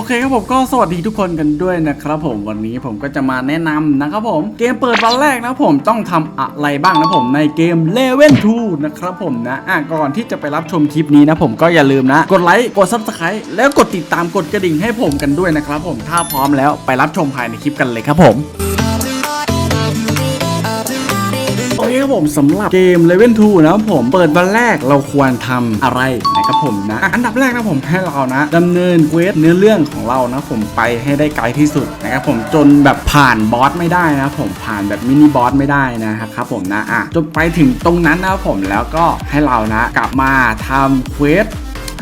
อเคครับผมก็สวัสดีทุกคนกันด้วยนะครับผมวันนี้ผมก็จะมาแนะนำนะครับผมเกมเปิดวันแรกนะผมต้องทำอะไรบ้างนะผมในเกมเลเว่นทูนะครับผมนะอะก่อนที่จะไปรับชมคลิปนี้นะผมก็อย่าลืมนะ กดไลค์กดซับสไครต์แล้วกดติดตามกดกระดิ่งให้ผมกันด้วยนะครับผมถ้าพร้อมแล้วไปรับชมภายในคลิปกันเลยครับผม ครับผมสำหรับเกม Level 2นะครับผมเปิดวันแรกเราควรทำอะไรนะครับผมนะอันดับแรกนะผมให้เรานะดำเนินเควสเนื้อเรื่องของเรานะผมไปให้ได้ไกลที่สุดนะครับผมจนแบบผ่านบอสไม่ได้นะผมผ่านแบบมินิบอสไม่ได้นะครับผมนะอะจนไปถึงตรงนั้นนะผมแล้วก็ให้เรานะกลับมาทำเควส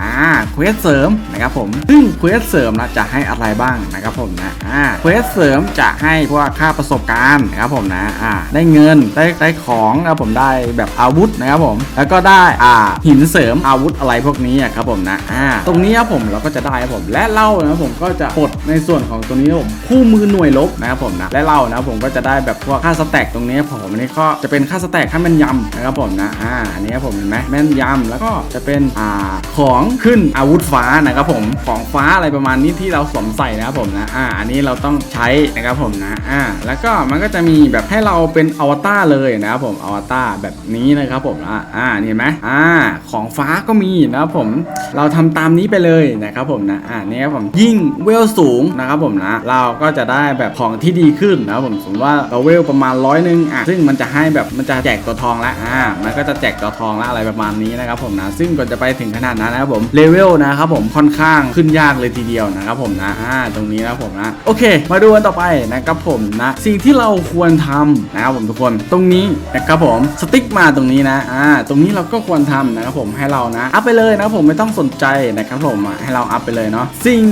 อ่าเควสเสริมนะครับผมซึ่งเควสเสริมนะจะให้อะไรบ้างนะครับผมนะอ่าเควสเสริมจะให้พวกค่าประสบการณ์นะครับผมนะอ่าได้เงินได้ได้ของนะครับผมได้แบบอาวุธนะครับผม แล้วก็ได้อ่าหินเสริมอาวุธอะไรพวกนี้ครับผมนะอ่าตรงนี้ครับผมเราก็จะได้ครับผมและเล่านะผมก็จะปลดในส่วนของตัวนี้ผมคู่มือหน่วยลบนะครับผมนะและเล่านะผมก็จะได้แบบพวกค่าสแต็กตรงนี้ผมอันนี้ก็จะเป็นค่าสแต็กค่าแม่นยำนะครับผมนะอ่าอันนี้ครับผมเห็นไหมแม่นยำแล้วก็จะเป็นอ่าของขึ้นอาวุธฟ้านะครับผมของฟ้าอะไรประมาณนี้ที่เราสวมใส่นะครับผมนะอ่าอันนี้เราต้องใช้นะครับผมนะอ่าแล้วก็มันก็จะมีแบบให้เราเป็นอวตารเลยนะครับผมอวตารแบบนี้นะครับผมอ่าอ่านี่เห็นไหมอ่าของฟ้าก็มีนะครับผมเราทำตามนี้ไปเลยนะครับผมนะอ่านี่ครับผมยิ่งเวลสูงนะครับผมนะเราก็จะได้แบบของที่ดีขึ้นนะครับผมสมมติว่าเราเวลประมาณร้อยหนึ่งอะซึ่งมันจะให้แบบมันจะแจกตัวทองละอ่ามันก็จะแจกตัวทองละอะไรประมาณนี้นะครับผมนะซึ่งก่อนจะไปถึงขนาดนั้นนะครับผมเลเวลนะครับผมค่อนข้างขึ้นยากเลยทีเดียวนะครับผมนะอ่าตรงนี้นะผมนะโอเค มาดูกันต่อไปนะครับผมนะสิ่งที่เราควรทำนะครับผมทุกคนตรงนี้นะครับผมสติ๊กมาตรงนี้นะอ่าตรงนี้เราก็ควรทำนะครับผมให้เรานะอัพไปเลยนะครับผมไม่ต้องสนใจนะครับผมให้เราอัพไปเลยเนาะสิ่ง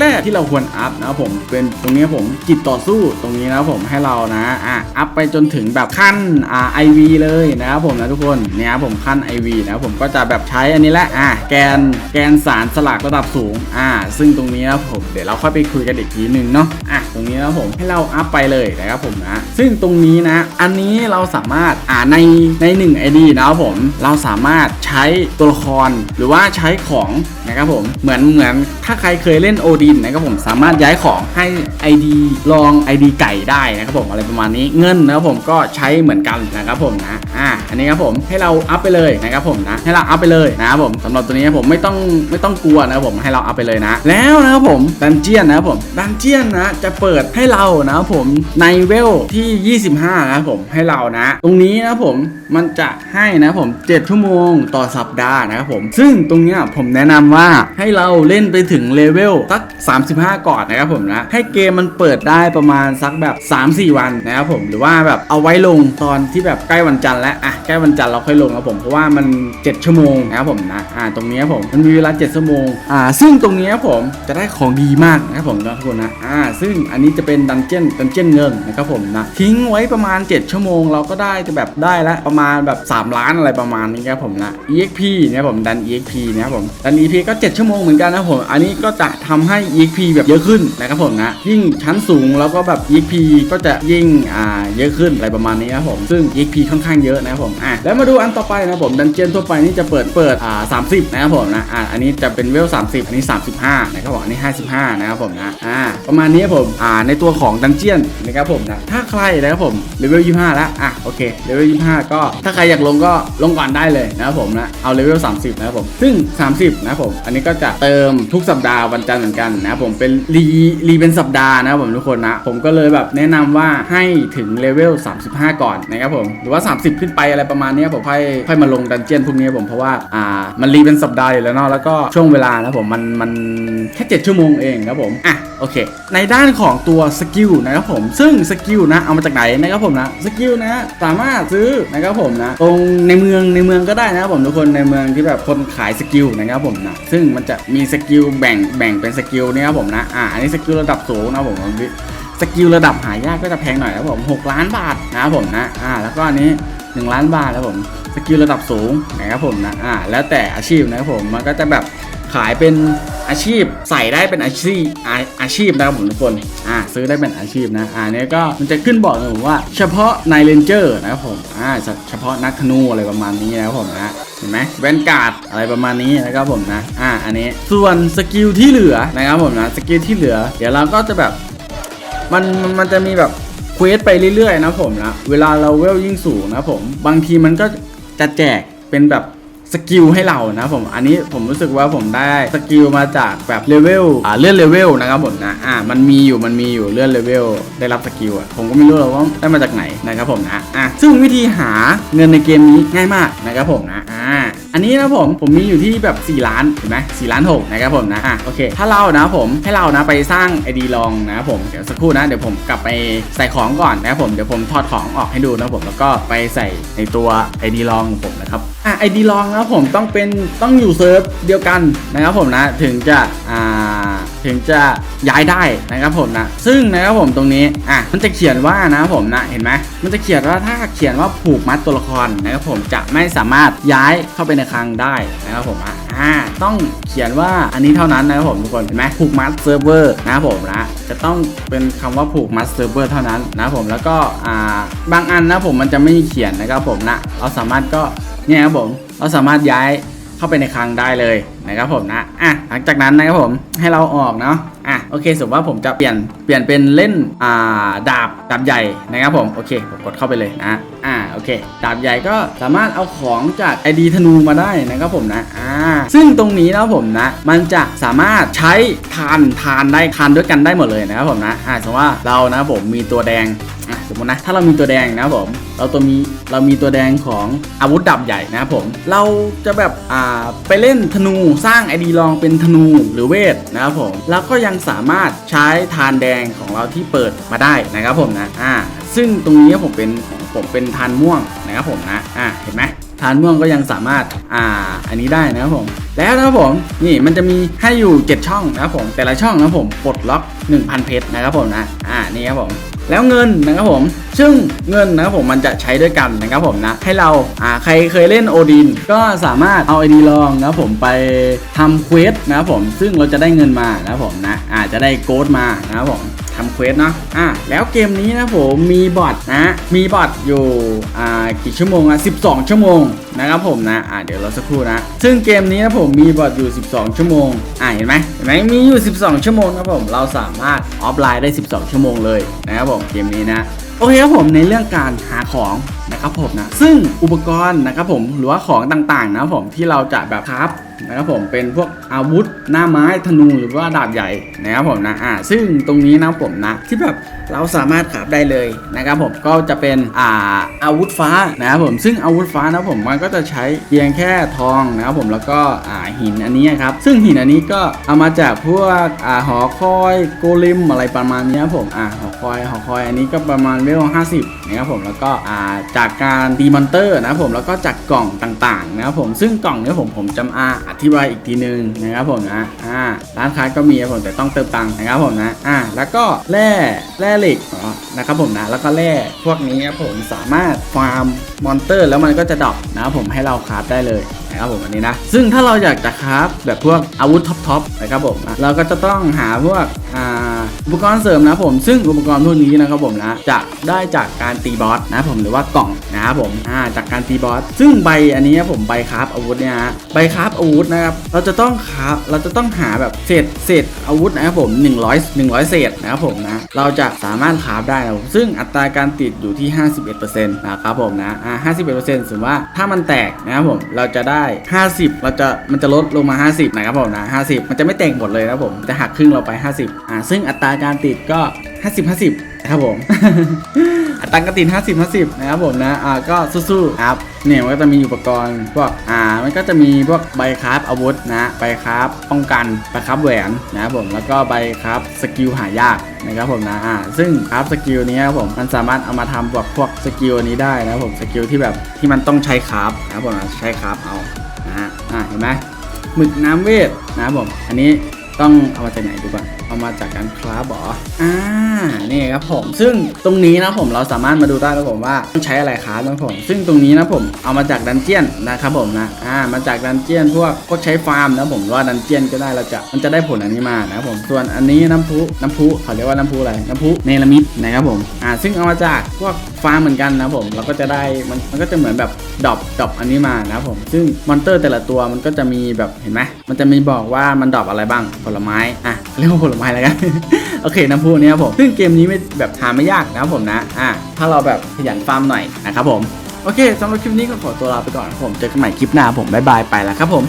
แรก ๆ ที่เราควรอัพนะครับผมเป็นตรงนี้ผมจิตต่อสู้ตรงนี้นะครับผมให้เรานะอะอัพไปจนถึงแบบขั้นอ่าไอวีเลยนะครับผมนะทุกคนเนี่ยผมขั้น IV นะครับผมก็จะแบบใช้อันนี้แหละอะแกนแกนสารสลักระดับสูง อ่า ซึ่งตรงนี้นะผมเดี๋ยวเราค่อยไปคุยกันอีกทีหนึ่งเนาะอะตรงนี้นะผมให้เราอัพไปเลยนะครับผมนะ ซึ่งตรงนี้นะ อันนี้เราสามารถอ่าในใน1 ID นะครับผมเราสามารถใช้ตัวละครหรือว่าใช้ของนะครับผมเหมือนเหมือนถ้าใครเคยเล่นโอดินนะครับผมสามารถย้ายของให้ ID ลอง ID ไก่ได้นะครับผมอะไรประมาณนี้เงินนะครับผมก็ใช้เหมือนกันนะครับผมนะอ่าอันนี้ครับผมให้เราอัพไปเลยนะครับผมนะให้เราอัพไปเลยนะครับผมสำหรับตัวนี้ผมไม่ต้องไม่ต้องกลัวนะผมให้เราเอัพไปเลยนะ แล้วนะครับผมดันเจียนนะครับผมดันเจียนนะจะเปิดให้เรานะครับผมในเวลที่ 25นะครับผมให้เรานะ ตรงนี้นะผมมันจะให้นะผม 7 ชั่วโมงต่อสัปดาห์นะครับผม ซึ่งตรงนี้ผมแนะนำว่าให้เราเล่นไปถึงเลเวลสัก 35 ก่อนนะครับผมนะ ให้เกมมันเปิดได้ประมาณสักแบบ 3-4 วันนะครับผมหรือว่าแบบเอาไว้ลงตอนที่แบบใกล้วันจันทร์แล้วอะใกล้วันจันทร์เราค่อยลงครับผมเพราะว่ามัน 7 ชั่วโมงนะครับผมนะอ่าตรงนี้ครับผมมันมีเวลา 7 ชั่วโมงอ่าซึ่งตรงนี้ครับผมจะได้ของดีมากนะครับผมนะทุกคนนะอ่าซึ่งอันนี้จะเป็นดันเจี้ยนดันเจี้ยนเงินนะครับผมนะทิ้งไว้ประมาณ 7 ชั่วโมง เราก็ได้จะแบบได้ละประมาณแบบ 3 ล้านอะไรประมาณนี้ครับผมนะ EXP เนี่ยผมดัน EXP นะครับผมดัน EP ก็ 7 ชั่วโมงเหมือนกันนะผมอันนี้ก็จะทำให้ EXP แบบเยอะขึ้นนะครับผมนะยิ่งชั้นสูงแล้วก็แบบ EXP ก็จะยิ่งอ่าเยอะขึ้นอะไรประมาณนี้นะครับผมซึ่ง EXP ค่อนข้างเยอะนะครับผมอะแล้วมาดูอันต่อไปนะผมดันเจียนทั่วไปนี่จะเปิดเปิดอ่า30นะครับผมนะอ่าอันนี้จะเป็นเวล 30 อันนี้ 35นะครับผมอันนี้ 55 นะครับผมนะอ่าประมาณนี้ครับผมอ่าในตัวของดันเจียนนะครับผมนะถ้าใครนะครับผมเลเวล 25 แล้วอะโอเคเลเวล 25 ก็ถ้าใครอยากลงก็ลงก่อนได้เลยนะครับผมนะเอาเลเวล 30 นะครับผมซึ่ง 30 นะครับผมอันนี้ก็จะเติมทุกสัปดาห์วันจันทร์เหมือนกันนะครับผมเป็นรีรีเป็นสัปดาห์นะครับผมทุกคนนะผมก็เลยแบบแนะนำว่าให้ถึงเลเวล 35 ก่อนนะครับผมหรือว่า 30 ขึ้นไปอะไรประมาณนี้ผมค่อยค่อยมาลงดันเจียนพวกนี้ผมเพราะว่าอ่ามันรีเป็นสัปดาห์แล้วเนาะแล้วก็ช่วงเวลานะผมมันมันแค่7ชั่วโมงเองครับผมอะโอเค ในด้านของตัวสกิลนะครับผม ซึ่งสกิลนะเอามาจากไหนนะครับผมนะสกิลนะสามารถซื้อนะครับผมนะตรงในเมืองในเมืองก็ได้นะครับผมทุกคนในเมืองที่แบบคนขายสกิลนะครับผมนะซึ่งมันจะมีสกิลแบ่งแบ่งเป็นสกิลเนี่ยครับผมนะอ่าอันนี้สกิลระดับสูงนะผมสกิลระดับหายากก็จะแพงหน่อยนะครับผม 6 ล้านบาทนะครับผมนะ อ่า แล้วก็อันนี้ 1 ล้านบาทนะผมสกิลระดับสูงนะครับผมนะอ่าแล้วแต่อาชีพนะครับผมมันก็จะแบบขายเป็นอาชีพใส่ได้เป็นอาชีพอาอาชีพนะครับผมทุกคนอ่าซื้อได้เป็นอาชีพนะอ่าเนี้ยก็มันจะขึ้นบอกเลยผมว่า เฉพาะนายเรนเจอร์นะครับผมอ่าเฉพาะนักธนูอะไรประมาณนี้นะครับผมนะเห็นไหมแวนการ์ดอะไรประมาณนี้นะครับผมนะอ่าอันนี้ส่วนสกิลที่เหลือนะครับผมนะสกิลที่เหลือ เดี๋ยวเราก็จะแบบมันมันจะมีแบบ เควสไปเรื่อยๆนะผมนะ เวลาเราเวลยิ่งสูงนะผม บางทีมันก็จะแจกเป็นแบบสกิลให้เรานะผม อันนี้ผมรู้สึกว่าผมได้สกิลมาจากแบบเลเวลอ่าเลื่อนเลเวลนะครับผมนะ อ่า มันมีอยู่มันมีอยู่เลื่อนเลเวลได้รับสกิลอะ ผมก็ไม่รู้หรอกว่าได้มาจากไหนนะครับผมนะ อ่าซึ่งวิธีหาเงินในเกมนี้ง่ายมากนะครับผมนะ อ่า อันนี้นะผมผมมีอยู่ที่แบบ 4 ล้านเห็นไหมสี่ล้าน6นะครับผมนะอะโอเค ถ้าเรานะผมให้เรานะไปสร้าง ID ลองนะครับผมเดี๋ยวสักครู่นะเดี๋ยวผมกลับไปใส่ของก่อนนะครับผมเดี๋ยวผมถอดของออกให้ดูนะครับผมแล้วก็ไปใส่ในตัว ID ลองของผมนะครับอะ ID ลองนะผมต้องเป็นต้องอยู่เซิร์ฟเดียวกันนะครับผมนะถึงจะอ่า ถึงจะย้ายได้นะครับผมนะซึ่งนะครับผมตรงนี้อะมันจะเขียนว่านะครับผมนะเห็นไหมมันจะเขียนว่าถ้าเขียนว่าผูกมัดตัวละครนะครับผมจะไม่สามารถย้ายเข้าไปในคลังได้นะครับผมอะอ่าต้องเขียนว่าอันนี้เท่านั้นนะครับผมทุกคนเห็นไหมผูกมัดเซิร์ฟเวอร์นะครับผมนะจะต้องเป็นคำว่าผูกมัดเซิร์ฟเวอร์เท่านั้นนะครับผมแล้วก็อ่าบางอันนะผมมันจะไม่เขียนนะครับผมนะเราสามารถก็เนี่ยครับผมเราสามารถย้าย เข้าไปในคลังได้เลยนะครับผมนะอะหลังจากนั้นนะครับผมให้เราออกเนาะอะโอเคสมมติว่าผมจะเปลี่ยนเปลี่ยนเป็นเล่นอ่าดาบดาบใหญ่นะครับผมโอเคผมกดเข้าไปเลยนะอ่าโอเค ดาบใหญ่ก็สามารถเอาของจากไอดีธนูมาได้นะครับผมนะอ่าซึ่งตรงนี้นะครับผมนะ มันจะสามารถใช้ทานทานได้ทานด้วยกันได้หมดเลยนะครับผมนะอ่าสมมติว่าเรานะครับผมมีตัวแดง มมตินะ ถ้าเรามีตัวแดงนะผม เราตัวมีเรามีตัวแดงของอาวุธดับใหญ่นะผม เราจะแบบอ่าไปเล่นธนูสร้างไอดีลองเป็นธนูหรือเวทนะครับผมแล้วก็ยังสามารถใช้ทานแดงของเราที่เปิดมาได้นะครับผมนะอ่าซึ่งตรงนี้ผมเป็นผมเป็นทานม่วงนะครับผมนะอ่าเห็นไหมทานม่วงก็ยังสามารถอ่าอันนี้ได้นะครับผม แล้วนะครับผมนี่มันจะมีให้อยู่ 7 ช่องนะครับผมแต่ละช่องนะครับผมปลดล็อก 1,000 เพชรนะครับผมนะอ่านี่ครับผม แล้วเงินนะครับผม ซึ่งเงินนะครับผมมันจะใช้ด้วยกันนะครับผมนะ ให้เราอ่าใครเคยเล่นโอดินก็สามารถเอาไอดีลองนะครับผมไปทำเควสนะครับผม ซึ่งเราจะได้เงินมานะครับผมนะอาจจะได้โกดมานะครับผม ทำเควสเนาะอ่าแล้วเกมนี้นะผมมีบอทนะ มีบอทอยู่อ่ากี่ชั่วโมงอะ12 ชั่วโมงนะครับผมนะอ่าเดี๋ยวเราสักครู่นะ ซึ่งเกมนี้นะผมมีบอทอยู่ 12 ชั่วโมงอ่าเห็นไหมเห็นไหมมีอยู่ 12 ชั่วโมงนะครับผมเราสามารถออฟไลน์ได้ 12 ชั่วโมงเลยนะครับผมเกมนี้นะโอเคครับผมในเรื่องการหาของนะครับผมนะซึ่งอุปกรณ์นะครับผมหรือว่าของต่างๆนะผมที่เราจะแบบคราฟ นะครับผมเป็นพวกอาวุธหน้าไม้ธนูหรือว่าดาบใหญ่นะครับผมนะอ่าซึ่งตรงนี้นะผมนะที่แบบเราสามารถคราฟได้เลยนะครับผมก็จะเป็นอ่าอาวุธฟ้านะครับผมซึ่งอาวุธฟ้านะผมมันก็จะใช้เพียงแค่ทองนะครับผมแล้วก็อ่าหินอันนี้ครับซึ่งหินอันนี้ก็เอามาจากพวกอ่าหอคอยโกลิมอะไรประมาณนี้ครับผมอ่าหอคอยหอคอยอันนี้ก็ประมาณเวล50นะครับผมแล้วก็อ่าจากการดีมอนเตอร์นะครับผมแล้วก็จากกล่องต่างๆนะครับผมซึ่งกล่องเนี้ผมผมจำอาธิบายอีกทีนึงนะครับผมนะอ่าร้านค้าก็มีครับผมแต่ต้องเติมตังค์นะครับผมนะอ่าแล้วก็แร่แร่เหล็กนะครับผมนะแล้วก็แร่พวกนี้ครับผมสามารถฟาร์มมอนเตอร์ แล้วมันก็จะดรอปนะครับผมให้เราคราฟได้เลยนะครับผมอันนี้นะซึ่งถ้าเราอยากจะคราฟแบบพวกอาวุธท็อปๆนะครับผมนะเราก็จะต้องหาพวกอ่า อุปกรณ์เสริมนะผม ซึ่งอุปกรณ์พวกนี้นะครับผมนะจะได้จากการตีบอสนะผมหรือว่ากล่องนะครับผมอ่าจากการตีบอสซึ่งใบอันนี้ผมใบคราฟอาวุธเนี่ยฮะใบคราฟอาวุธนะครับเราจะต้องคราฟเราจะต้องหาแบบเศษเศษอาวุธนะครับผม100 100 เศษนะครับผมนะเราจะสามารถคราฟได้นะครับซึ่งอัตราการติดอยู่ที่ 51%นะครับผมนะอ่า51%สมมติว่าถ้ามันแตกนะครับผมเราจะได้ 50 เราจะมันจะลดลงมา 50 นะครับผมนะ50 มันจะไม่แตกหมดเลยนะครับผมจะหักครึ่งเราไป 50อ่าซึ่งอัตราการติดก็ 50 50นะครับผมอัตราการติด 50 50นะครับผมนะอ่าก็สู้ๆครับเนี่ยมันก็จะมีอุปกรณ์พวกอ่ามันก็จะมีพวกใบคราฟอาวุธนะใบคราฟป้องกันใบคราฟแหวนนะครับผมแล้วก็ใบคราฟสกิลหายากนะครับผมนะอ่าซึ่งคราฟสกิลนี้ครับผมมันสามารถเอามาทำพวกพวกสกิลนี้ได้นะครับผมสกิลที่แบบที่มันต้องใช้คราฟนะครับผมใช้คราฟเอานะฮะอ่าเห็นไหมหมึกน้ำเวทนะครับผมอันนี้ต้องเอามาจากไหนดูก่อน เอามาจากการคราฟเหรออ่านี่ครับผม ซึ่งตรงนี้นะผมเราสามารถมาดูได้นะผมว่าต้องใช้อะไรคราฟนะผม ซึ่งตรงนี้นะผมเอามาจากดันเจียนนะครับผมนะอ่ามาจากดันเจียนพวกพวกใช้ฟาร์มนะผมว่าดันเจียนก็ได้เราจะมันจะได้ผลอันนี้มานะครับผมส่วนอันนี้น้ำพุน้ำพุเขาเรียกว่าน้ำพุอะไรน้ำพุเนลามิดนะครับผมอ่าซึ่งเอามาจากพวกฟาร์มเหมือนกันนะผมเราก็จะได้มันมันก็จะเหมือนแบบดรอปดรอปอันนี้มานะผมซึ่งมอนเตอร์แต่ละตัวมันก็จะมีแบบเห็นไหมมันจะมีบอกว่ามันดรอปอะไรบ้างผลไม้อะเรียกว่าผลไม้แล้วกัน โอเคน้ำพุนี้ครับผม ซึ่งเกมนี้ไม่แบบหาไม่ยากนะครับผมนะ อะ ถ้าเราแบบขยันฟาร์มหน่อยนะครับผม โอเคสำหรับคลิปนี้ก็ขอตัวลาไปก่อนครับผม เจอกันใหม่คลิปหน้าผม บ๊ายบายไปแล้วครับผม